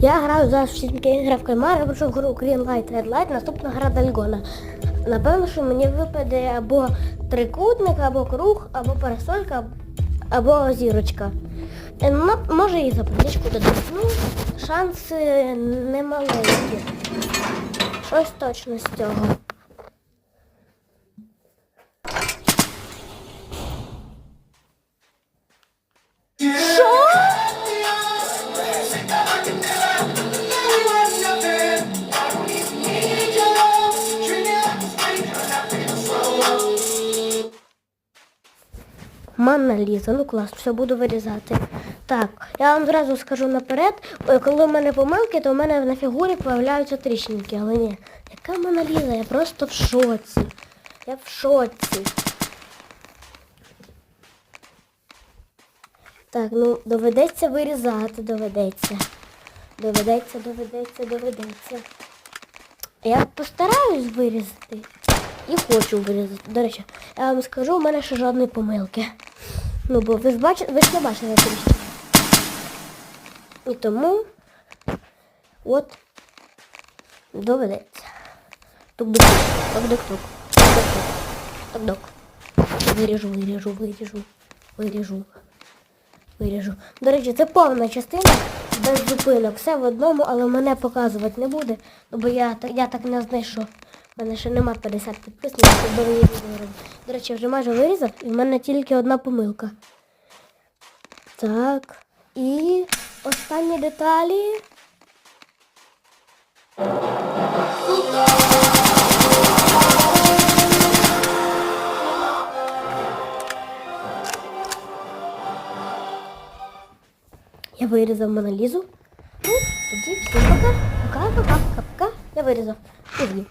Я граю зараз всі ігри в кальмар, я пройшов гру Green Light, Red Light, наступна гра Дальгона. Напевно, що мені випаде або трикутник, або круг, або парасолька, або зірочка. Е, Ну, може і запальничку додати. Ну, шанси немаленькі. Щось точно з цього. Манна Ліза, ну клас, все буду вирізати. Так, я вам зразу скажу наперед, е, коли в мене помилки, то в мене на фігурі появляються тріщинки, але ні. Яка Манна Ліза? Я просто в шоці. Я в шоці. Так, ну доведеться вирізати, доведеться. Доведеться, доведеться, доведеться. Я постараюсь вирізати. І хочу вирізати. До речі, я вам скажу, у мене ще жодної помилки. Ну, бо ви ж бачите, ви ж не бачили тріщини. І тому от доведеться. Тук-дук, тук-дук-тук, тук-дук. Виріжу, виріжу, виріжу, виріжу, виріжу. До речі, це повна частина без зупинок. Все в одному, але мене показувати не буде, бо я, я так не знайшов. У мене ще нема 50 підписників, щоб довгі відео. До речі, я вже майже вирізав, і в мене тільки одна помилка. Так. І останні деталі. Я вирізав Моналізу. Ну, тоді всім пока. Пока, пока, пока, пока. Я вирізав. І з'їв.